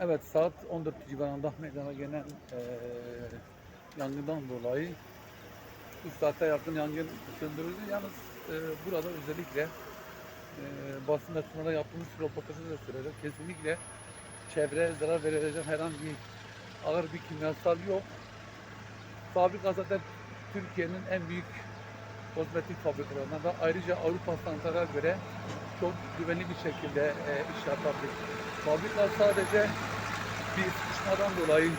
Evet saat 14 civarında meydana gelen eee yangından dolayı 3 saate yakın yangın söndürüldü. Yalnız eee, burada özellikle eee basın açısından yaptığımız röportajda da söyledik. Kesinlikle çevreye zarar verecek herhangi ağır bir kimyasal yok. Fabrika zaten Türkiye'nin en büyük kozmetik fabrikalarından da ayrıca Avrupa standartlarına göre çok güvenli bir şekilde e, iş yapabilir. Fabrika sadece bir sıkışmadan dolayı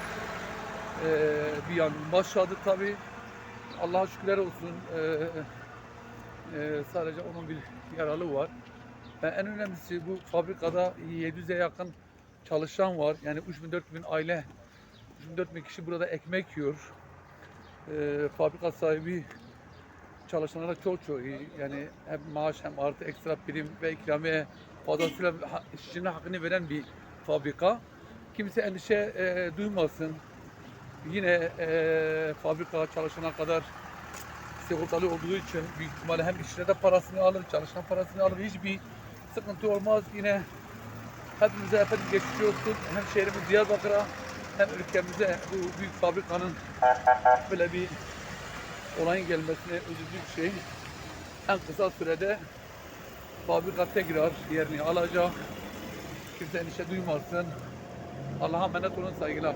e, bir yangın başladı tabi. Allah'a şükürler olsun e, e, sadece onun bir yaralı var. Ve en önemlisi bu fabrikada 700'e yakın çalışan var. Yani 3000-4000 aile, 3000-4000 kişi burada ekmek yiyor. E, fabrika sahibi çalışanlara çok çok iyi. Yani hem maaş hem artı ekstra prim ve ikramiye fazlasıyla işçinin hakkını veren bir fabrika. Kimse endişe e, duymasın. Yine e, fabrika çalışana kadar sigortalı olduğu için büyük ihtimalle hem işçiler de parasını alır, çalışan parasını alır. Hiçbir sıkıntı olmaz. Yine hepimize efendim geçmiş olsun. Hem şehrimiz Diyarbakır'a hem ülkemize bu büyük fabrikanın böyle bir olayın gelmesine üzücü bir şey. En kısa sürede fabrika tekrar yerini alacak. Kimse endişe duymasın. Allah'a emanet olun saygılar.